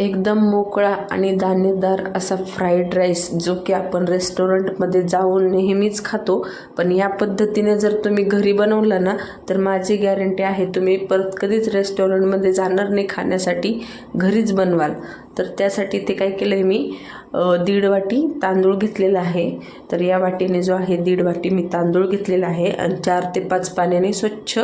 एकदम मोकळा आणि दाणेदार असा फ्राईड राईस जो की आपण रेस्टॉरंटमध्ये जाऊन नेहमीच खातो. पण या पद्धतीने जर तुम्ही घरी बनवला ना तर माझी गॅरंटी आहे तुम्ही परत कधीच रेस्टॉरंटमध्ये जाणार नाही खाण्यासाठी. घरीच बनवाल. तर त्यासाठी ते काय केलं आहे मी दीड वाटी तांदूळ घेतलेला आहे. तर या वाटीने जो आहे दीड वाटी मी तांदूळ घेतलेला आहे आणि चार ते पाच पाण्याने स्वच्छ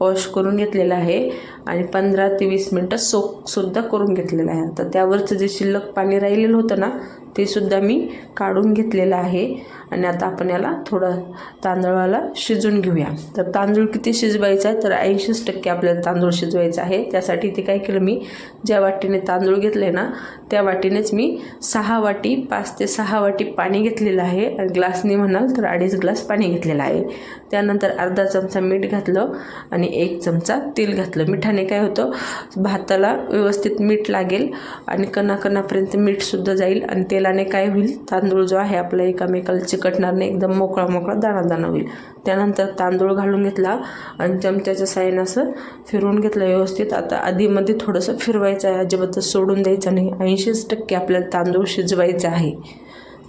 वॉश करून घेतलेला आहे आणि पंधरा ते वीस मिनटं सोकसुद्धा करून घेतलेला आहे. तर त्यावरचं जे शिल्लक पाणी राहिलेलं होतं ना ते सुद्धा मी काढून घेतलेलं आहे. आणि आता आपण याला थोडं तांदळाला शिजून घेऊया. तर तांदूळ किती शिजवायचा आहे? तर ऐंशीच टक्के आपल्याला तांदूळ शिजवायचा आहे. त्यासाठी ते काय केलं मी? ज्या वाटीने तांदूळ घेतले ना त्या वाटीनेच मी सहा वाटी पाच ते सहा वाटी पाणी घेतलेलं आहे. आणि ग्लासने म्हणाल तर अडीच ग्लास पाणी घेतलेलं आहे. त्यानंतर अर्धा चमचा मीठ घातलं आणि एक चमचा तेल घातलं. मिठाने काय होतं? भाताला व्यवस्थित मीठ लागेल आणि कणाकणापर्यंत मीठसुद्धा जाईल आणि ते तेलाने काय होईल? तांदूळ जो आहे आपला एकामेकाला चिकटणार नाही एकदम मोकळा मोकळा दाणा दाणा होईल. त्यानंतर तांदूळ घालून घेतला आणि चमच्याच्या साईनं असं फिरवून घेतलं व्यवस्थित. आता आधीमध्ये थोडंसं फिरवायचं आहे अजिबातच सोडून द्यायचं नाही. ऐंशीच टक्के आपल्याला तांदूळ शिजवायचा आहे.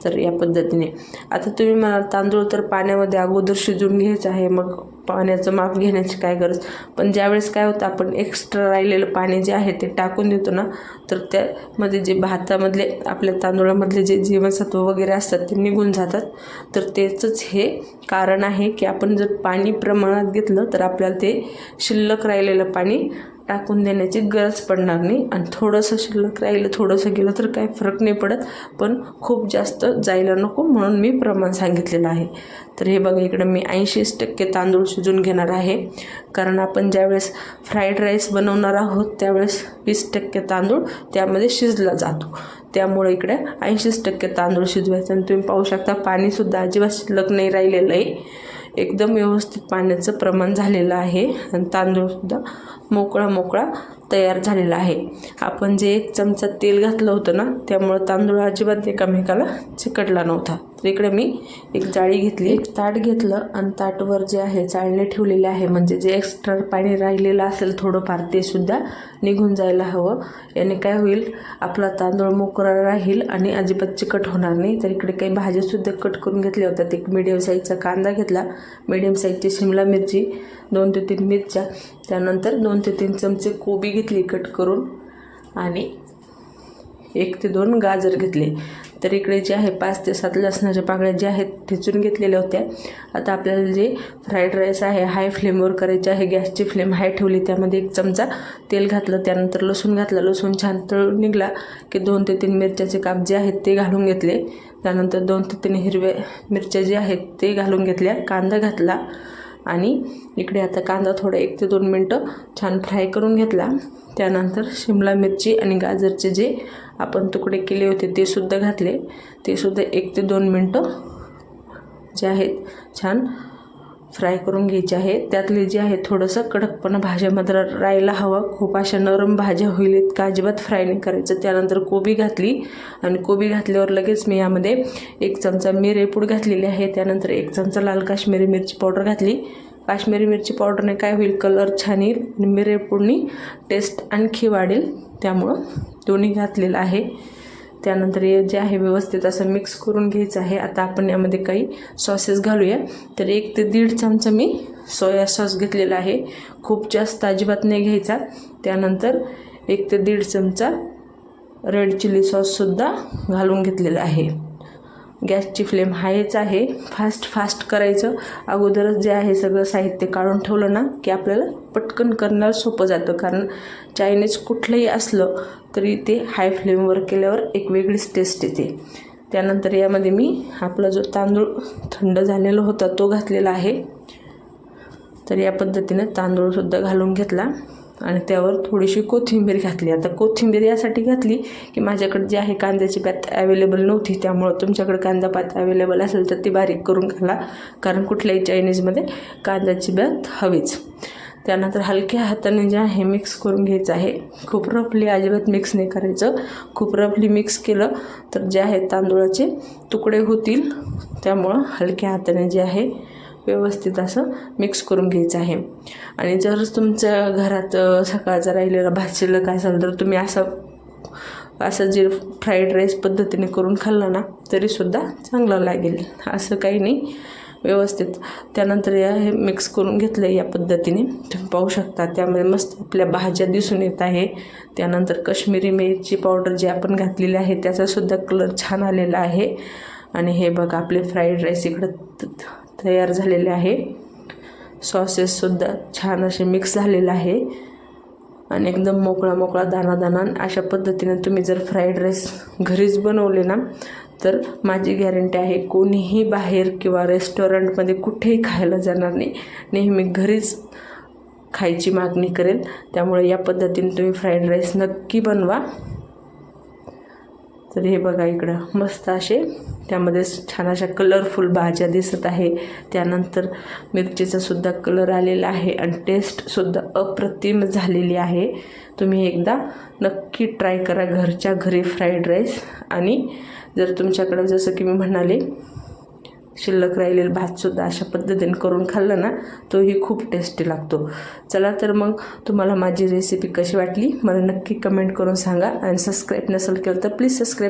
तर या पद्धतीने. आता तुम्ही म्हणाल तांदूळ तर पाण्यामध्ये अगोदर शिजवून घ्यायचं आहे मग पाण्याचं माप घेण्याची काय गरज? पण ज्यावेळेस काय होतं आपण एक्स्ट्रा राहिलेलं पाणी जे आहे ते टाकून देतो ना तर त्यामध्ये जे भातामधले आपल्या तांदूळामधले जे जीवनसत्व वगैरे असतात ते निघून जातात. तर त्याचंच हे कारण आहे की आपण जर पाणी प्रमाणात घेतलं तर आपल्याला ते शिल्लक राहिलेलं पाणी टाकून देण्याची गरज पडणार नाही आणि थोडंसं शिल्लक राहिलं थोडंसं गेलं तर काही फरक नाही पडत. पण खूप जास्त जायला नको म्हणून मी प्रमाण सांगितलेलं आहे. तर हे बघा इकडं मी ऐंशीच टक्के तांदूळ शिजून घेणार आहे. कारण आपण ज्यावेळेस फ्राईड राईस बनवणार आहोत त्यावेळेस वीस टक्के तांदूळ त्यामध्ये शिजला जातो. त्यामुळे इकडे ऐंशीच टक्के तांदूळ शिजवायचं. आणि तुम्ही पाहू शकता पाणीसुद्धा अजिबात शिल्लक नाही राहिलेलं आहे. एकदम व्यवस्थित पाण्याचं प्रमाण झालेलं आहे. आणि तांदूळसुद्धा मोकळा मोकळा तयार झालेला आहे. आपण जे एक चमचा तेल घातलं होतं ना त्यामुळं तांदूळ अजिबात एकामेकाला चिकटला नव्हता. तर इकडे मी एक जाळी घेतली. एक ताट घेतलं आणि ताटवर जे आहे चाळणे ठेवलेले आहे. म्हणजे जे एक्स्ट्रा पाणी राहिलेलं असेल थोडंफार ते सुद्धा निघून जायला हवं. याने काय होईल आपला तांदूळ मोकळा राहील आणि अजिबात चिकट होणार नाही. तर इकडे काही भाज्यासुद्धा कट करून घेतल्या होत्या. एक मिडियम साईजचा कांदा घेतला. मिडियम साईजची शिमला मिरची. दोन ते तीन मिरच्या त्यानंतर दोन ते तीन चमचे कोबी घेतली कट करून आणि एक ते दोन गाजर घेतले. तर इकडे जे आहे पाच ते सात लसणाच्या पाकळ्या ज्या आहेत ठेचून घेतलेल्या होत्या. आता आपल्याला जे फ्राईड राईस आहे हाय फ्लेमवर करायचे आहे गॅसची फ्लेम हाय ठेवली त्यामध्ये एक चमचा तेल घातलं त्यानंतर लसूण घातला. लसूण छान तळून निघला की दोन ते तीन मिरच्याचे काप जे आहेत ते घालून घेतले. त्यानंतर दोन ते तीन हिरव्या मिरच्या जे आहेत ते घालून घेतल्या. कांदा घातला. आणि इकडे आता कांदा थोडा एक ते दोन मिनटं छान फ्राय करून घेतला. त्यानंतर शिमला मिरची आणि गाजरचे जे आपण तुकडे केले होते ते सुद्धा घातले. ते सुद्धा एक ते दोन मिनटं जे आहेत छान फ्राय करून घ्यायचे आहे त्यातले जे आहे थोडंसं कडकपणा भाज्यामध्ये राहायला हवं. खूप अशा नरम भाज्या होईल इतका अजिबात फ्राय नाही करायचं. त्यानंतर कोबी घातली आणि कोबी घातल्यावर लगेच मी यामध्ये एक चमचा मिरेपूड घातलेली आहे. त्यानंतर एक चमचा लाल काश्मीरी मिरची पावडर घातली. काश्मीरी मिरची पावडरने काय होईल? कलर छान येईल आणि मिरेपूडनी टेस्ट आणखी वाढेल. त्यामुळं दोन्ही घातलेलं आहे. त्यानंतर हे जे आहे व्यवस्थित असं मिक्स करून घ्यायचं आहे. आता आपण यामध्ये काही सॉसेस घालूया. तर एक ते दीड चमचा मी सोया सॉस घेतलेला आहे. खूप जास्त अजिबात नाही घ्यायचा. त्यानंतर एक ते दीड चमचा रेड चिली सॉससुद्धा घालून घेतलेला आहे. गॅसची फ्लेम हायच आहे. फास्ट फास्ट करायचं. अगोदरच जे आहे सगळं साहित्य काढून ठेवलं ना की आपल्याला पटकन करणार सोपं जातं. कारण चायनीज कुठलंही असलं तरी ते हाय फ्लेमवर केल्यावर एक वेगळीच टेस्ट येते. त्यानंतर यामध्ये मी आपला जो तांदूळ थंड झालेला होता तो घातलेला आहे. तर या पद्धतीनं तांदूळसुद्धा घालून घेतला. आणि त्यावर थोडीशी कोथिंबीर घातली. आता कोथिंबीर यासाठी घातली की माझ्याकडे जी आहे कांद्याची पात अवेलेबल नव्हती त्यामुळं तुमच्याकडे कांदा पात अवेलेबल असेल तर ती बारीक करून घाला. कारण कुठल्याही चायनीजमध्ये कांद्याची बॅत हवीच. त्यानंतर हलक्या हाताने जे आहे मिक्स करून घ्यायचं आहे. खूप रफली अजिबात मिक्स नाही करायचं. खूप रफली मिक्स केलं तर जे आहे तांदूळाचे तुकडे होतील. त्यामुळं हलक्या हाताने जे आहे व्यवस्थित असं मिक्स करून घ्यायचं आहे. आणि जर तुमच्या घरात सकाळचा राहिलेला भात शिल्लक असेल तर तुम्ही असं असं जे फ्राईड राईस पद्धतीने करून खाल्लं ना तरीसुद्धा चांगलं लागेल. असं काही नाही. व्यवस्थित. त्यानंतर या हे मिक्स करून घेतलं या पद्धतीने. तुम्ही पाहू शकता त्यामध्ये मस्त आपल्या भाज्या दिसून येत आहे. त्यानंतर कश्मीरी मिरची पावडर जी आपण घातलेली आहे त्याचासुद्धा कलर छान आलेला आहे. आणि हे बघा आपले फ्राईड राईस इकडं तयार झालेले आहे. सॉसेससुद्धा छान असे मिक्स झालेलं आहे. आणि एकदम मोकळा मोकळा दाना दाना अशा पद्धतीनं तुम्ही जर फ्राईड राईस घरीच बनवले ना तर माझी गॅरंटी आहे कोणीही बाहेर किंवा रेस्टॉरंटमध्ये कुठेही खायला जाणार नाही. नेहमी घरीच खायची मागणी करेल. त्यामुळे या पद्धतीने तुम्ही फ्राईड राईस नक्की बनवा. तर हे बघा इकडं मस्त असे. त्यामध्ये छान अशा कलरफुल भाज्या दिसत आहे. त्यानंतर मिरचीचा सुद्धा कलर आलेला आहे आणि टेस्टसुद्धा अप्रतिम झालेली आहे. तुम्ही एकदा नक्की ट्राय करा घरच्या घरी फ्राईड राईस आणि जर तुमच्याकडं जसं की मी म्हणाले शिल्लक राहिलेला भातसुद्धा अशा पद्धतीने करून खाल्लं ना तोही खूप टेस्टी लागतो. चला तर मग तुम्हाला माझी रेसिपी कशी वाटली? मला नक्की कमेंट करून सांगा. आणि सबस्क्राईब नसेल केलं तर प्लीज सबस्क्राईब